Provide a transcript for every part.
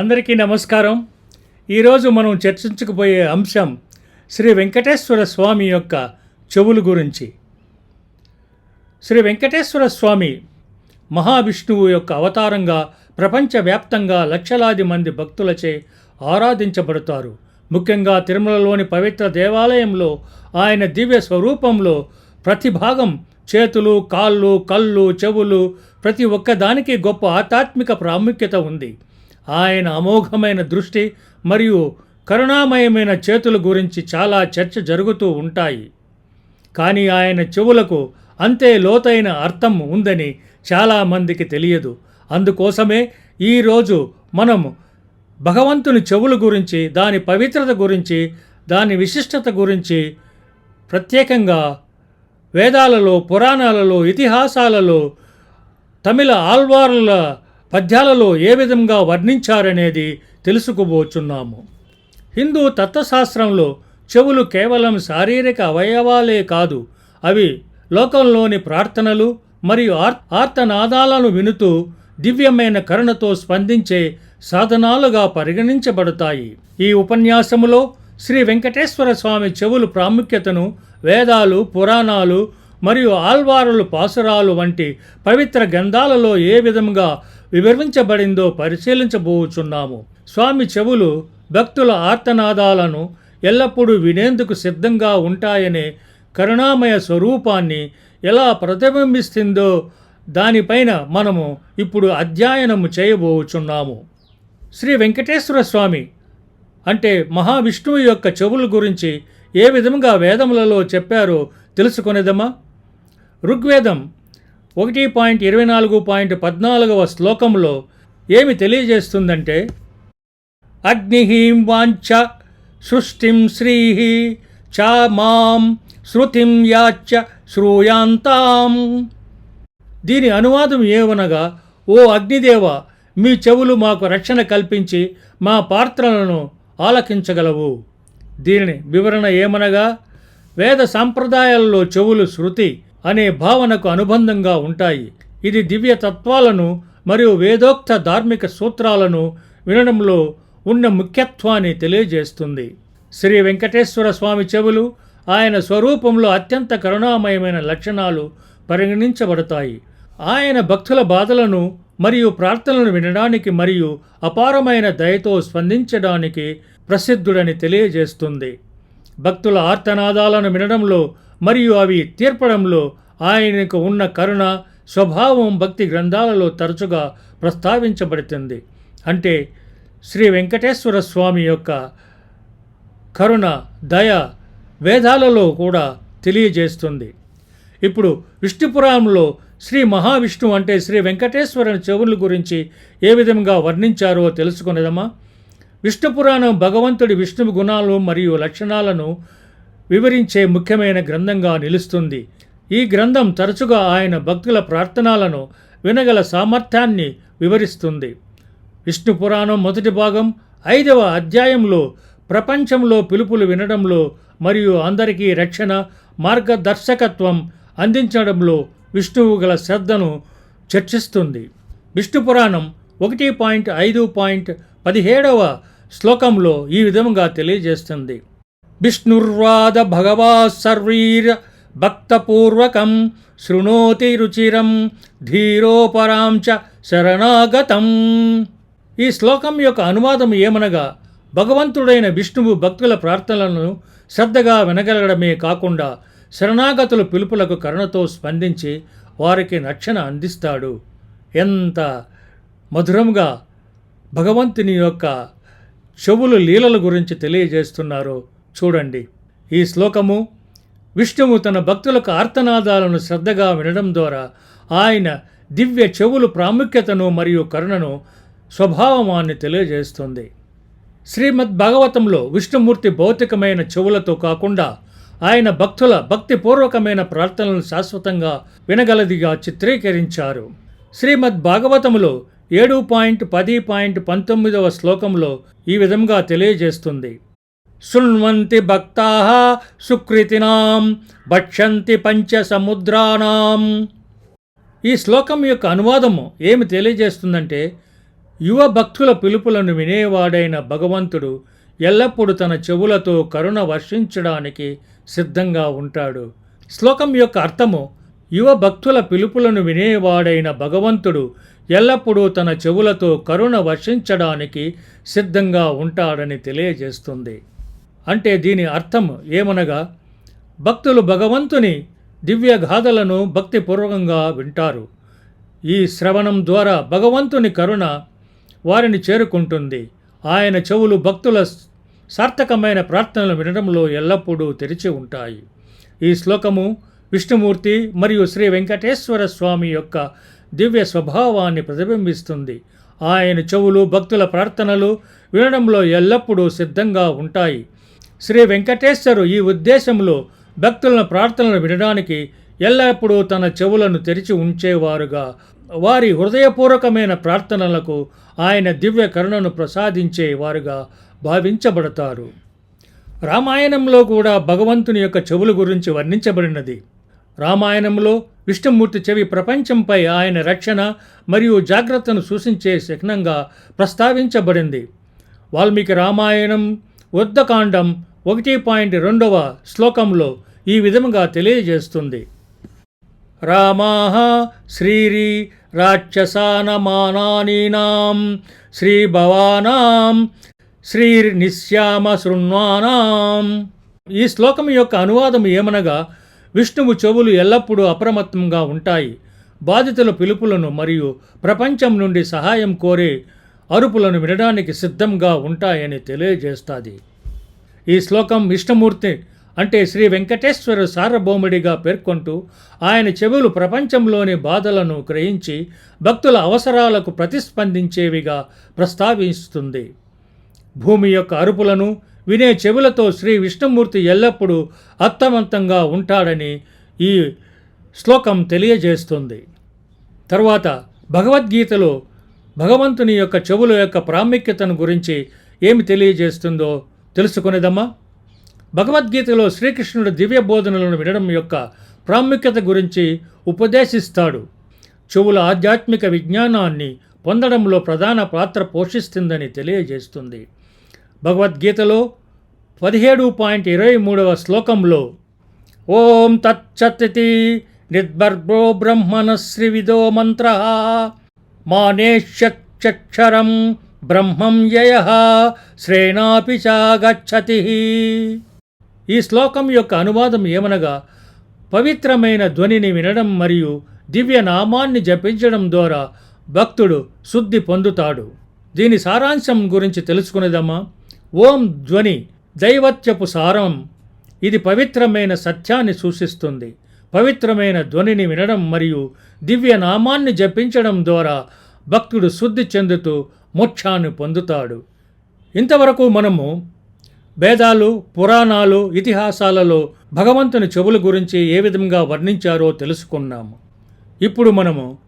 అందరికీ నమస్కారం. ఈరోజు మనం చర్చించుకుపోయే అంశం శ్రీ వెంకటేశ్వర స్వామి యొక్క చెవులు గురించి. శ్రీ వెంకటేశ్వర స్వామి మహావిష్ణువు యొక్క అవతారంగా ప్రపంచవ్యాప్తంగా లక్షలాది మంది భక్తులచే ఆరాధించబడతారు. ముఖ్యంగా తిరుమలలోని పవిత్ర దేవాలయంలో ఆయన దివ్య స్వరూపంలో ప్రతి భాగం చేతులు కాళ్ళు కళ్ళు చెవులు ప్రతి ఒక్కదానికి గొప్ప ఆధ్యాత్మిక ప్రాముఖ్యత ఉంది. ఆయన అమోఘమైన దృష్టి మరియు కరుణామయమైన చేతుల గురించి చాలా చర్చ జరుగుతూ ఉంటాయి. కానీ ఆయన చెవులకు అంతే లోతైన అర్థం ఉందని చాలామందికి తెలియదు. అందుకోసమే ఈరోజు మనం భగవంతుని చెవుల గురించి దాని పవిత్రత గురించి దాని విశిష్టత గురించి ప్రత్యేకంగా వేదాలలో పురాణాలలో ఇతిహాసాలలో తమిళ ఆల్వార్ల పద్యాలలో ఏ విధంగా వర్ణించారనేది తెలుసుకోబోచున్నాము హిందూ తత్వశాస్త్రంలో చెవులు కేవలం శారీరక అవయవాలే కాదు అవి లోకంలోని ప్రార్థనలు మరియు ఆర్ ఆర్తనాదాలను వినుతూ దివ్యమైన కరుణతో స్పందించే సాధనాలుగా పరిగణించబడతాయి. ఈ ఉపన్యాసములో శ్రీ వెంకటేశ్వర స్వామి చెవులు ప్రాముఖ్యతను వేదాలు పురాణాలు మరియు ఆల్వారులు పాసురాలు వంటి పవిత్ర గ్రంథాలలో ఏ విధంగా వివరించబడిందో పరిశీలించబోచున్నాము. స్వామి చెవులు భక్తుల ఆర్తనాదాలను ఎల్లప్పుడూ వినేందుకు సిద్ధంగా ఉంటాయనే కరుణామయ స్వరూపాన్ని ఎలా ప్రతిబింబిస్తుందో దానిపైన మనము ఇప్పుడు అధ్యయనము చేయబోచున్నాము. శ్రీ వెంకటేశ్వర స్వామి అంటే మహావిష్ణువు యొక్క చెవుల గురించి ఏ విధంగా వేదములలో చెప్పారో తెలుసుకొనేదమా? ఋగ్వేదం ఒకటి పాయింట్ ఇరవై నాలుగు పాయింట్ పద్నాలుగవ శ్లోకంలో ఏమి తెలియజేస్తుందంటే అగ్నిహీం వాంఛ సృష్టిం శ్రీహి చ మాం శృతిం యాచ శ్రూయాంతాం. దీని అనువాదం ఏమనగా ఓ అగ్నిదేవ మీ చెవులు మాకు రక్షణ కల్పించి మా పాత్రలను ఆలకించగలవు. దీని వివరణ ఏమనగా వేద సాంప్రదాయాలలో చెవులు శృతి అనే భావనకు అనుబంధంగా ఉంటాయి. ఇది దివ్య తత్వాలను మరియు వేదోక్త ధార్మిక సూత్రాలను వినడంలో ఉన్న ముఖ్యత్వాన్ని తెలియజేస్తుంది. శ్రీ వెంకటేశ్వర స్వామి చెవులు ఆయన స్వరూపంలో అత్యంత కరుణామయమైన లక్షణాలు పరిగణించబడతాయి. ఆయన భక్తుల బాధలను మరియు ప్రార్థనలను వినడానికి మరియు అపారమైన దయతో స్పందించడానికి ప్రసిద్ధుడని తెలియజేస్తుంది. భక్తుల ఆర్తనాదాలను వినడంలో మరియు అవి తీర్పడంలో ఆయనకు ఉన్న కరుణ స్వభావం భక్తి గ్రంథాలలో తరచుగా ప్రస్తావించబడుతుంది. అంటే శ్రీ వెంకటేశ్వర స్వామి యొక్క కరుణ దయ వేదాలలో కూడా తెలియజేస్తుంది. ఇప్పుడు విష్ణుపురాణంలో శ్రీ మహావిష్ణువు అంటే శ్రీ వెంకటేశ్వరుని చెవుల గురించి ఏ విధంగా వర్ణించారో తెలుసుకునేదమా విష్ణు పురాణం భగవంతుడి విష్ణు గుణాలు మరియు లక్షణాలను వివరించే ముఖ్యమైన గ్రంథంగా నిలుస్తుంది. ఈ గ్రంథం తరచుగా ఆయన భక్తుల ప్రార్థనలను వినగల సామర్థ్యాన్ని వివరిస్తుంది. విష్ణు పురాణం మొదటి భాగం ఐదవ అధ్యాయంలో ప్రపంచంలో పిలుపులు వినడంలో మరియు అందరికీ రక్షణ మార్గదర్శకత్వం అందించడంలో విష్ణువు గల శ్రద్ధను చర్చిస్తుంది. విష్ణు పురాణం ఒకటి పాయింట్ ఐదు పాయింట్ పదిహేడవ శ్లోకంలో ఈ విధంగా తెలియజేస్తుంది. విష్ణుర్వాద భగవాసర్వీర భక్తపూర్వకం శృణోతి రుచిరం ధీరోపరాం చ శరణాగతం. ఈ శ్లోకం యొక్క అనువాదం ఏమనగా భగవంతుడైన విష్ణువు భక్తుల ప్రార్థనలను శ్రద్ధగా వినగలగడమే కాకుండా శరణాగతుల పిలుపులకు కరుణతో స్పందించి వారికి రక్షణ అందిస్తాడు. ఎంత మధురంగా భగవంతుని యొక్క చెవులు లీలల గురించి తెలియజేస్తున్నారో చూడండి. ఈ శ్లోకము విష్ణువు తన భక్తులకు ఆర్తనాదాలను శ్రద్ధగా వినడం ద్వారా ఆయన దివ్య చెవులు ప్రాముఖ్యతను మరియు కరుణను స్వభావమాన్ని తెలియజేస్తుంది. శ్రీమద్ భాగవతంలో విష్ణుమూర్తి భౌతికమైన చెవులతో కాకుండా ఆయన భక్తుల భక్తిపూర్వకమైన ప్రార్థనలను శాశ్వతంగా వినగలదిగా చిత్రీకరించారు. శ్రీమద్ భాగవతములో ఏడు పాయింట్ పది పాయింట్ పంతొమ్మిదవ శ్లోకంలో ఈ విధంగా తెలియజేస్తుంది. శృణ్వంతి భక్తా సుకృతినాం భక్షంతి పంచ సముద్రానాం ఈ శ్లోకం యొక్క అనువాదము ఏమి తెలియజేస్తుందంటే యువ భక్తుల పిలుపులను వినేవాడైన భగవంతుడు ఎల్లప్పుడూ తన చెవులతో కరుణ వర్షించడానికి సిద్ధంగా ఉంటాడు. శ్లోకం యొక్క అర్థము యువ భక్తుల పిలుపులను వినేవాడైన భగవంతుడు ఎల్లప్పుడూ తన చెవులతో కరుణ వర్షించడానికి సిద్ధంగా ఉంటాడని తెలియజేస్తుంది. అంటే దీని అర్థం ఏమనగా భక్తులు భగవంతుని దివ్య గాథలను భక్తిపూర్వకంగా వింటారు. ఈ శ్రవణం ద్వారా భగవంతుని కరుణ వారిని చేరుకుంటుంది. ఆయన చెవులు భక్తుల సార్థకమైన ప్రార్థనలు వినడంలో ఎల్లప్పుడూ తెరిచి ఉంటాయి. ఈ శ్లోకము విష్ణుమూర్తి మరియు శ్రీ వెంకటేశ్వర స్వామి యొక్క దివ్య స్వభావాన్ని ప్రతిబింబిస్తుంది. ఆయన చెవులు భక్తుల ప్రార్థనలు వినడంలో ఎల్లప్పుడూ సిద్ధంగా ఉంటాయి. శ్రీ వెంకటేశ్వరు ఈ ఉద్దేశంలో భక్తులను ప్రార్థనలు వినడానికి ఎల్లప్పుడూ తన చెవులను తెరిచి ఉంచేవారుగా. వారి హృదయపూర్వకమైన ప్రార్థనలకు ఆయన దివ్య కరుణను ప్రసాదించేవారుగా భావించబడతారు. రామాయణంలో కూడా భగవంతుని యొక్క చెవుల గురించి వర్ణించబడినది. రామాయణంలో విష్ణుమూర్తి చెవి ప్రపంచంపై ఆయన రక్షణ మరియు జాగ్రత్తను సూచించే శకనంగా ప్రస్తావించబడింది. వాల్మీకి రామాయణం ఉద్దకాండం ఒకటి పాయింట్ రెండవ శ్లోకంలో ఈ విధముగా తెలియజేస్తుంది. రామాః శ్రీరి రాక్షసానమానానీనాం శ్రీభవానాం శ్రీర్నిశ్యామ శృణ్వానాం. ఈ శ్లోకం యొక్క అనువాదం ఏమనగా విష్ణువు చెవులు ఎల్లప్పుడూ అప్రమత్తంగా ఉంటాయి. బాధితుల పిలుపులను మరియు ప్రపంచం నుండి సహాయం కోరే అరుపులను వినడానికి సిద్ధంగా ఉంటాయని తెలియజేస్తుంది. ఈ శ్లోకం విష్ణుమూర్తి అంటే శ్రీ వెంకటేశ్వర సార్వభౌముడిగా పేర్కొంటూ ఆయన చెవులు ప్రపంచంలోని బాధలను గ్రహించి భక్తుల అవసరాలకు ప్రతిస్పందించేవిగా ప్రస్తావిస్తుంది. భూమి యొక్క అరుపులను వినే చెవులతో శ్రీ విష్ణుమూర్తి ఎల్లప్పుడూ అర్థవంతంగా ఉంటాడని ఈ శ్లోకం తెలియజేస్తుంది. తర్వాత భగవద్గీతలో భగవంతుని యొక్క చెవుల యొక్క ప్రాముఖ్యతను గురించి ఏమి తెలియజేస్తుందో తెలుసుకునేదమ్మా. భగవద్గీతలో శ్రీకృష్ణుడు దివ్య బోధనలను వినడం యొక్క ప్రాముఖ్యత గురించి ఉపదేశిస్తాడు. చెవుల ఆధ్యాత్మిక విజ్ఞానాన్ని పొందడంలో ప్రధాన పాత్ర పోషిస్తుందని తెలియజేస్తుంది. భగవద్గీతలో పదిహేడు పాయింట్ ఇరవై మూడవ శ్లోకంలో ఓం తచ్చతితి నిర్భర్గో బ్రహ్మణశ్రీవిదో మంత్ర మానేష్యక్షరం బ్రహ్మం యయ శ్రేణాపి చాగచ్చతి ఈ శ్లోకం యొక్క అనువాదం ఏమనగా పవిత్రమైన ధ్వనిని వినడం మరియు దివ్య నామాన్ని జపించడం ద్వారా భక్తుడు శుద్ధి పొందుతాడు. దీని సారాంశం గురించి తెలుసుకునేదమ్మా. ఓం ధ్వని దైవత్యపు సారం. ఇది పవిత్రమైన సత్యాన్ని సూచిస్తుంది. పవిత్రమైన ధ్వనిని వినడం మరియు దివ్య నామాన్ని జపించడం ద్వారా భక్తుడు శుద్ధి చెందుతూ మోక్షాన్ని పొందుతాడు. ఇంతవరకు మనము వేదాలు పురాణాలు ఇతిహాసాలలో భగవంతుని చెవుల గురించి ఏ విధంగా వర్ణించారో తెలుసుకున్నాము. ఇప్పుడు మనము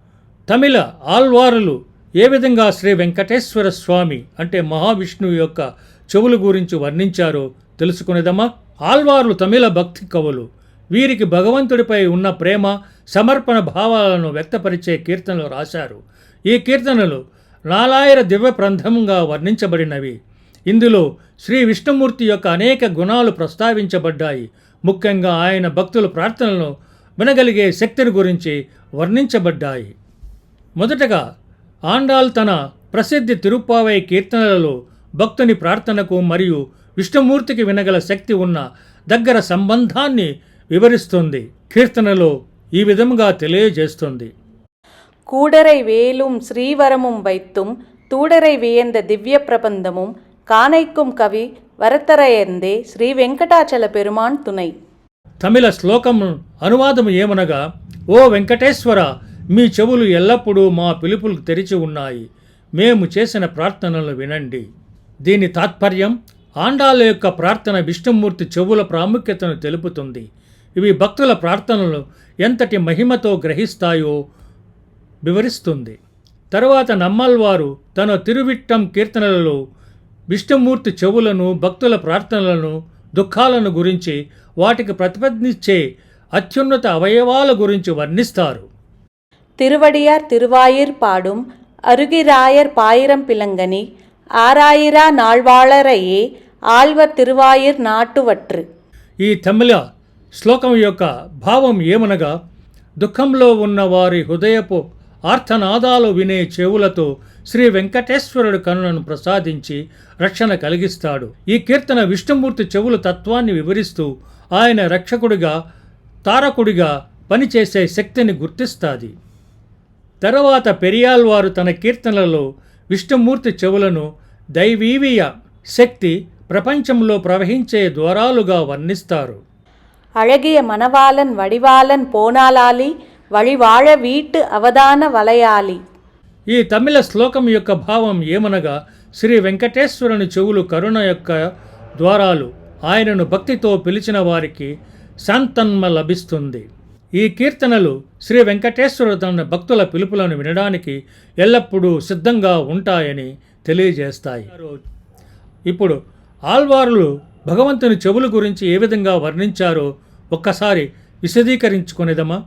తమిళ ఆల్వారులు ఏ విధంగా శ్రీ వెంకటేశ్వర స్వామి అంటే మహావిష్ణువు యొక్క చెవుల గురించి వర్ణించారో తెలుసుకునేదమ్మా. ఆల్వార్లు తమిళ భక్తి కవులు వీరికి భగవంతుడిపై ఉన్న ప్రేమ సమర్పణ భావాలను వ్యక్తపరిచే కీర్తనలు రాశారు. ఈ కీర్తనలు నాలాయర దివ్య ప్రంథంగా వర్ణించబడినవి. ఇందులో శ్రీ విష్ణుమూర్తి యొక్క అనేక గుణాలు ప్రస్తావించబడ్డాయి. ముఖ్యంగా ఆయన భక్తుల ప్రార్థనలను వినగలిగే శక్తిని గురించి వర్ణించబడ్డాయి. మొదటగా ఆండాల్ తన ప్రసిద్ధి తిరుప్పావై కీర్తనలలో భక్తుని ప్రార్థనకు మరియు విష్ణుమూర్తికి వినగల శక్తి ఉన్న దగ్గర సంబంధాన్ని వివరిస్తుంది కీర్తనలో ఈ విధముగా తెలియజేస్తుంది கூடரை வேலும் ஸ்ரீவரமும் வைத்தும் தூடரை வியந்த திவ்ய பிரபந்தமும் காணைக்கும் கவி வரத்தரையந்தே ஸ்ரீ வெங்கடாச்சல பெருமான் துணை తమిళ శ్లోకం అనువాదం ఏమనగా ఓ వెంకటేశ్వర మీ చెవులు ఎల్లప్పుడూ మా పిలుపులకు తెరిచి ఉన్నాయి మేము చేసిన ప్రార్థనలు వినండి దీని తాత్పర్యం ఆండాల యొక్క ప్రార్థన విష్ణుమూర్తి చెవుల ప్రాముఖ్యతను తెలుపుతుంది ఇవి భక్తుల ప్రార్థనలు ఎంతటి మహిమతో గ్రహిస్తాయో వివరిస్తుంది తరువాత నమ్మల్వారు తన తిరువిట్టం కీర్తనలలో విష్ణుమూర్తి చెవులను భక్తుల ప్రార్థనలను దుఃఖాలను గురించి వాటికి ప్రతిపదించే అత్యున్నత అవయవాల గురించి వర్ణిస్తారు திருவடியார் திருவாயிர் பாடும் அருகிராயர் பாயிரம் பிலங்கனி ஆராயிரா நாள்வாளரையே ஆழ்வர் திருவாயிர் நாட்டுவற்று ఈ తమిళ శ్లోకం యొక్క భావం ఏమనగా దుఃఖంలో ఉన్న వారి హృదయపు ఆర్తనాదాలు వినే చెవులతో శ్రీ వెంకటేశ్వరుడు కనులను ప్రసాదించి రక్షణ కలిగిస్తాడు. ఈ కీర్తన విష్ణుమూర్తి చెవుల తత్వాన్ని వివరిస్తూ ఆయన రక్షకుడిగా తారకుడిగా పనిచేసే శక్తిని గుర్తిస్తాది. తర్వాత పెరియాల్వారు తన కీర్తనలలో విష్ణుమూర్తి చెవులను దైవీవీయ శక్తి ప్రపంచంలో ప్రవహించే ద్వారాలుగా వర్ణిస్తారు. அழகிய மணவாளன் வடிவாளன் போனாலாலி வழிவாழ வீட்டு அவதான வளையாலி ఈ తమిళ శ్లోకం యొక్క భావం ఏమనగా శ్రీ వెంకటేశ్వరుని చెవులు కరుణ యొక్క ద్వారాలు ఆయనను భక్తితో పిలిచిన వారికి శాంతన్మ లభిస్తుంది ఈ కీర్తనలు శ్రీ వెంకటేశ్వరుడు తన భక్తుల పిలుపులను వినడానికి ఎల్లప్పుడూ సిద్ధంగా ఉంటాయని తెలియజేస్తాయి ఇప్పుడు ఆల్వారులు భగవంతుని చెవుల గురించి ఏ విధంగా వర్ణించారో ఒక్కసారి విశదీకరించుకునేదమా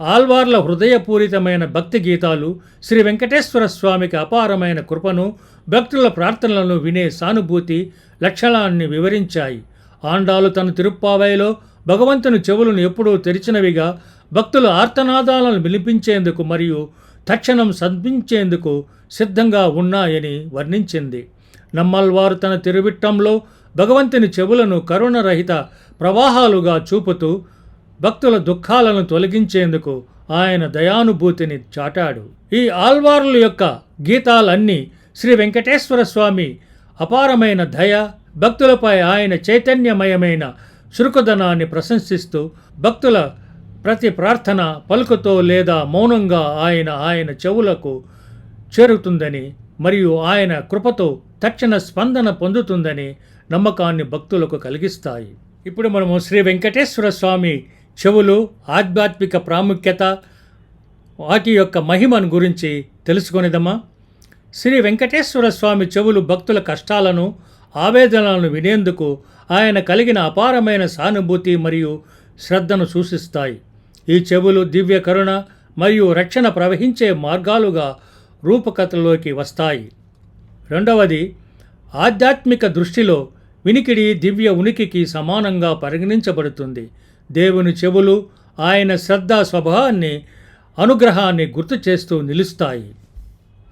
ఆల్వార్ల హృదయపూరితమైన భక్తి గీతాలు శ్రీ వెంకటేశ్వర స్వామికి అపారమైన కృపను భక్తుల ప్రార్థనలను వినే సానుభూతి లక్షణాన్ని వివరించాయి. ఆండాలు తన తిరుప్పావైలో భగవంతుని చెవులను ఎప్పుడూ తెరిచినవిగా భక్తుల ఆర్తనాదాలను వినిపించేందుకు మరియు తక్షణం సంపించేందుకు సిద్ధంగా ఉన్నాయని వర్ణించింది. నమ్మల్వారు తన తిరువిట్టంలో భగవంతుని చెవులను కరుణరహిత ప్రవాహాలుగా చూపుతూ భక్తుల దుఃఖాలను తొలగించేందుకు ఆయన దయానుభూతిని చాటాడు. ఈ ఆల్వార్ల యొక్క గీతాలన్నీ శ్రీ వెంకటేశ్వర స్వామి అపారమైన దయ భక్తులపై ఆయన చైతన్యమయమైన చురుకుదనాన్ని ప్రశంసిస్తూ భక్తుల ప్రతి ప్రార్థన పలుకుతో లేదా మౌనంగా ఆయన ఆయన చెవులకు చేరుతుందని మరియు ఆయన కృపతో తక్షణ స్పందన పొందుతుందని నమ్మకాన్ని భక్తులకు కలిగిస్తాయి. ఇప్పుడు మనము శ్రీ వెంకటేశ్వర స్వామి చెవులు ఆధ్యాత్మిక ప్రాముఖ్యత వాటి యొక్క మహిమను గురించి తెలుసుకునేదమ్మా శ్రీ వెంకటేశ్వర స్వామి చెవులు భక్తుల కష్టాలను ఆవేదనలను వినేందుకు ఆయన కలిగిన అపారమైన సానుభూతి మరియు శ్రద్ధను సూచిస్తాయి. ఈ చెవులు దివ్య కరుణ మరియు రక్షణ ప్రవహించే మార్గాలుగా రూపకథలోకి వస్తాయి. రెండవది ఆధ్యాత్మిక దృష్టిలో వినికిడి దివ్య ఉనికికి సమానంగా పరిగణించబడుతుంది. దేవుని చెవులు ఆయన శ్రద్ధ స్వభావాన్ని అనుగ్రహాన్ని గుర్తు చేస్తూ నిలుస్తాయి.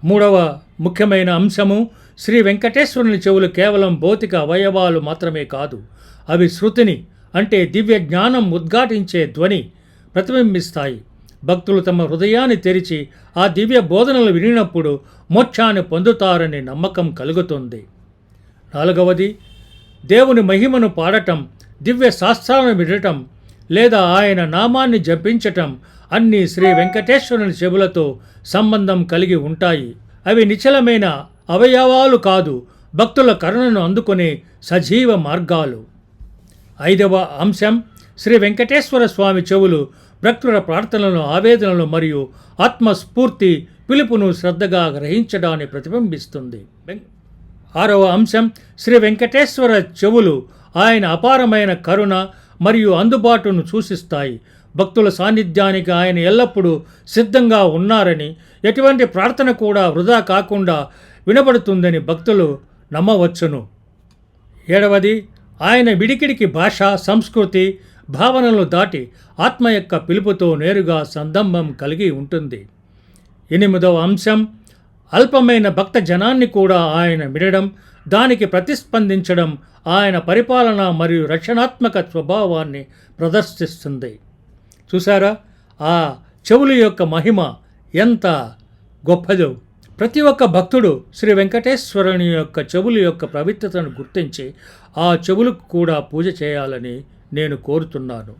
మూడవ ముఖ్యమైన అంశము శ్రీ వెంకటేశ్వరుని చెవులు కేవలం భౌతిక అవయవాలు మాత్రమే కాదు అవి శృతిని అంటే దివ్య జ్ఞానం ఉద్ఘాటించే ధ్వని ప్రతిబింబిస్తాయి. భక్తులు తమ హృదయాన్ని తెరిచి ఆ దివ్య బోధనలు వినినప్పుడు మోక్షాన్ని పొందుతారని నమ్మకం కలుగుతుంది. నాలుగవది దేవుని మహిమను పాడటం దివ్య శాస్త్రాలను విడటం లేదా ఆయన నామాన్ని జపించటం అన్నీ శ్రీ వెంకటేశ్వరుని చెవులతో సంబంధం కలిగి ఉంటాయి. అవి నిశ్చలమైన అవయవాలు కాదు భక్తుల కరుణను అందుకునే సజీవ మార్గాలు. ఐదవ అంశం శ్రీ వెంకటేశ్వర స్వామి చెవులు భక్తుల ప్రార్థనలను ఆవేదనలు మరియు ఆత్మస్ఫూర్తి పిలుపును శ్రద్ధగా గ్రహించడాన్ని ప్రతిబింబిస్తుంది. ఆరవ అంశం శ్రీ వెంకటేశ్వర చెవులు ఆయన అపారమైన కరుణ మరియు అందుబాటును సూచిస్తాయి. భక్తుల సాన్నిధ్యానికి ఆయన ఎల్లప్పుడూ సిద్ధంగా ఉన్నారని ఎటువంటి ప్రార్థన కూడా వృధా కాకుండా వినబడుతుందని భక్తులు నమ్మవచ్చును. ఏడవది ఆయన విడికిడికి భాష సంస్కృతి భావనలు దాటి ఆత్మ యొక్క పిలుపుతో నేరుగా సందంభం కలిగి ఉంటుంది. ఎనిమిదవ అంశం అల్పమైన భక్త జనాన్ని కూడా ఆయన మిడడం దానికి ప్రతిస్పందించడం ఆయన పరిపాలన మరియు రక్షణాత్మక స్వభావాన్ని ప్రదర్శిస్తుంది. చూసారా ఆ చెవుల యొక్క మహిమ ఎంత గొప్పదో. ప్రతి ఒక్క భక్తుడు శ్రీ వెంకటేశ్వరుని యొక్క చెవుల యొక్క పవిత్రతను గుర్తించి ఆ చెవులకు కూడా పూజ చేయాలని నేను కోరుతున్నాను.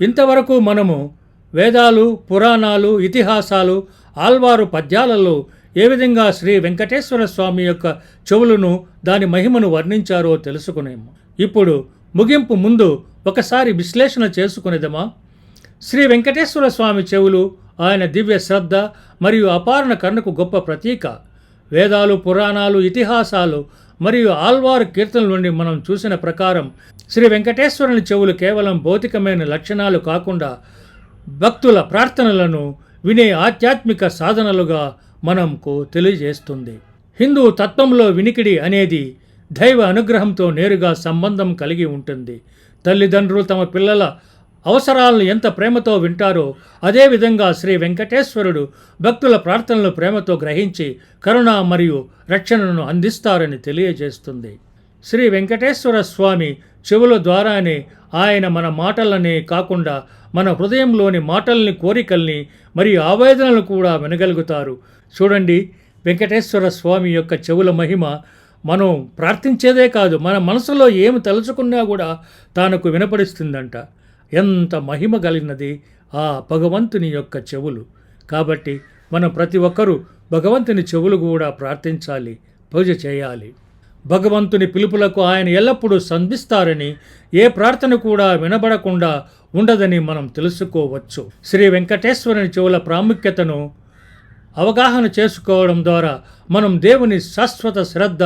ఇంతవరకు మనము వేదాలు పురాణాలు ఇతిహాసాలు ఆల్వారు పద్యాలలో ఏ విధంగా శ్రీ వెంకటేశ్వర స్వామి యొక్క చెవులను దాని మహిమను వర్ణించారో తెలుసుకునేము. ఇప్పుడు ముగింపు ముందు ఒకసారి విశ్లేషణ చేసుకునేదమా? శ్రీ వెంకటేశ్వర స్వామి చెవులు ఆయన దివ్య శ్రద్ధ మరియు అపారణ కర్ణకు గొప్ప ప్రతీక. వేదాలు పురాణాలు ఇతిహాసాలు మరియు ఆల్వారు కీర్తనల నుండి మనం చూసిన ప్రకారం శ్రీ వెంకటేశ్వరుని చెవులు కేవలం భౌతికమైన లక్షణాలు కాకుండా భక్తుల ప్రార్థనలను వినే ఆధ్యాత్మిక సాధనలుగా మనకు తెలియజేస్తుంది. హిందూ తత్వంలో వినికిడి అనేది దైవ అనుగ్రహంతో నేరుగా సంబంధం కలిగి ఉంటుంది. తల్లిదండ్రులు తమ పిల్లల అవసరాలను ఎంత ప్రేమతో వింటారో అదేవిధంగా శ్రీ వెంకటేశ్వరుడు భక్తుల ప్రార్థనలు ప్రేమతో గ్రహించి కరుణ మరియు రక్షణను అందిస్తారని తెలియజేస్తుంది. శ్రీ వెంకటేశ్వర స్వామి చెవుల ద్వారానే ఆయన మన మాటలనే కాకుండా మన హృదయంలోని మాటల్ని కోరికల్ని మరియు ఆవేదనలు కూడా వినగలుగుతారు. చూడండి వెంకటేశ్వర స్వామి యొక్క చెవుల మహిమ మనం ప్రార్థించేదే కాదు మన మనసులో ఏమి తలుచుకున్నా కూడా తానకు వినపడిస్తుందంట. ఎంత మహిమ కలిగినది ఆ భగవంతుని యొక్క చెవులు. కాబట్టి మనం ప్రతి ఒక్కరూ భగవంతుని చెవులు కూడా ప్రార్థించాలి పూజ చేయాలి. భగవంతుని పిలుపులకు ఆయన ఎల్లప్పుడూ సంధిస్తారని ఏ ప్రార్థన కూడా వినబడకుండా ఉండదని మనం తెలుసుకోవచ్చు. శ్రీ వెంకటేశ్వరుని చెవుల ప్రాముఖ్యతను అవగాహన చేసుకోవడం ద్వారా మనం దేవుని శాశ్వత శ్రద్ధ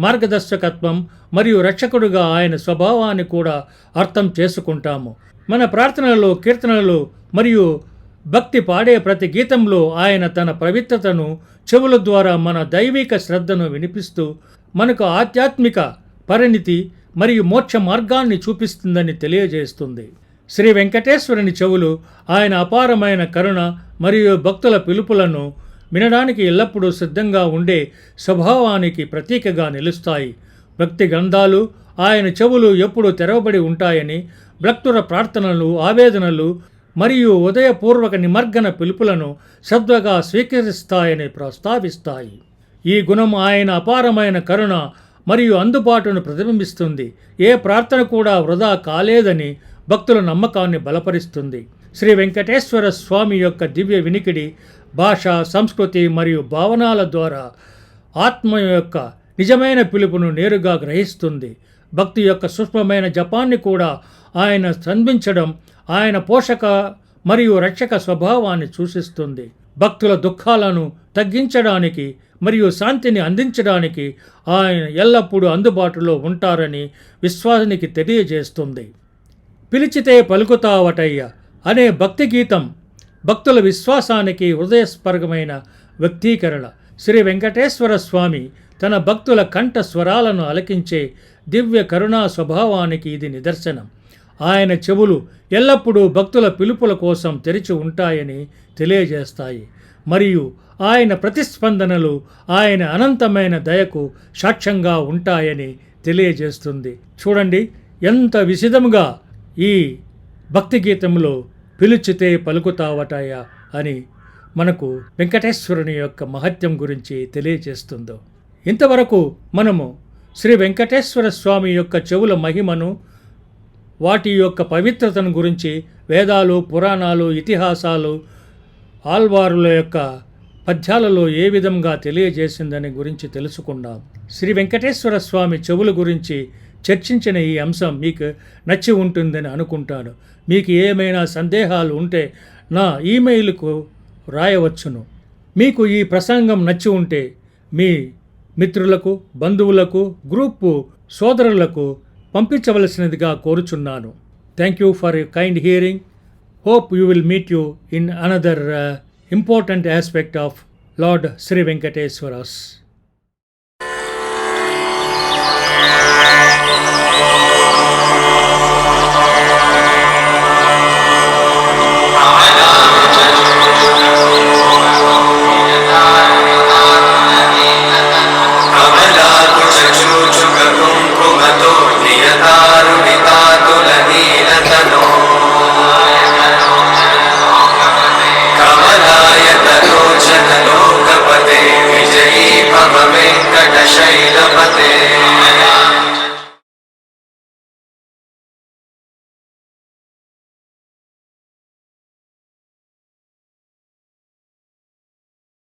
మార్గదర్శకత్వం మరియు రక్షకుడుగా ఆయన స్వభావాన్ని కూడా అర్థం చేసుకుంటాము. మన ప్రార్థనలు కీర్తనలు మరియు భక్తి పాడే ప్రతి గీతంలో ఆయన తన పవిత్రతను చెవుల ద్వారా మన దైవిక శ్రద్ధను వినిపిస్తూ మనకు ఆధ్యాత్మిక పరిణితి మరియు మోక్ష మార్గాన్ని చూపిస్తుందని తెలియజేస్తుంది. శ్రీ వెంకటేశ్వరుని చెవులు ఆయన అపారమైన కరుణ మరియు భక్తుల పిలుపులను వినడానికి ఎల్లప్పుడూ సిద్ధంగా ఉండే స్వభావానికి ప్రతీకగా నిలుస్తాయి. భక్తి గ్రంథాలు ఆయన చెవులు ఎప్పుడూ తెరవబడి ఉంటాయని భక్తుల ప్రార్థనలు ఆవేదనలు మరియు ఉదయపూర్వక నిమర్గన పిలుపులను శ్రద్ధగా స్వీకరిస్తాయని ప్రస్తావిస్తాయి. ఈ గుణం ఆయన అపారమైన కరుణ మరియు అందుబాటును ప్రతిబింబిస్తుంది. ఏ ప్రార్థన కూడా వృధా కాలేదని భక్తుల నమ్మకాన్ని బలపరుస్తుంది. శ్రీ వెంకటేశ్వర స్వామి యొక్క దివ్య వినికిడి భాష సంస్కృతి మరియు భావనాల ద్వారా ఆత్మ యొక్క నిజమైన పిలుపును నేరుగా గ్రహిస్తుంది. భక్తి యొక్క సూక్ష్మమైన జపాన్ని కూడా ఆయన స్తంభించడం ఆయన పోషక మరియు రక్షక స్వభావాన్ని సూచిస్తుంది. భక్తుల దుఃఖాలను తగ్గించడానికి మరియు శాంతిని అందించడానికి ఆయన ఎల్లప్పుడూ అందుబాటులో ఉంటారని విశ్వాసానికి తెలియజేస్తుంది. పిలిచితే పలుకుతావటయ్య అనే భక్తి గీతం భక్తుల విశ్వాసానికి హృదయస్పర్గమైన వ్యక్తీకరణ. శ్రీ వెంకటేశ్వర స్వామి తన భక్తుల కంఠ స్వరాలను అలకించే దివ్య కరుణా స్వభావానికి ఇది నిదర్శనం. ఆయన చెవులు ఎల్లప్పుడూ భక్తుల పిలుపుల కోసం తెరిచి ఉంటాయని తెలియజేస్తాయి. మరియు ఆయన ప్రతిస్పందనలు ఆయన అనంతమైన దయకు సాక్ష్యంగా ఉంటాయని తెలియజేస్తుంది. చూడండి ఎంత విశదముగా ఈ భక్తి గీతంలో పిలుచితే పలుకుతావటాయా అని మనకు వెంకటేశ్వరుని యొక్క మహత్యం గురించి తెలియజేస్తుందో. ఇంతవరకు మనము శ్రీ వెంకటేశ్వర స్వామి యొక్క చెవుల మహిమను వాటి యొక్క పవిత్రతను గురించి వేదాలు పురాణాలు ఇతిహాసాలు ఆల్వారుల యొక్క పద్యాలలో ఏ విధంగా తెలియజేసిందని గురించి తెలుసుకున్నాం. శ్రీ వెంకటేశ్వర స్వామి చెవుల గురించి చర్చించిన ఈ అంశం మీకు నచ్చి ఉంటుందని అనుకుంటాను. మీకు ఏమైనా సందేహాలు ఉంటే నా ఈమెయిల్కు రాయవచ్చును. మీకు ఈ ప్రసంగం నచ్చి ఉంటే మీ మిత్రులకు బంధువులకు గ్రూపు సోదరులకు పంపించవలసినదిగా కోరుచున్నాను. Thank you for kind hearing hope you will meet you in another important aspect of lord Shri Venkateswara's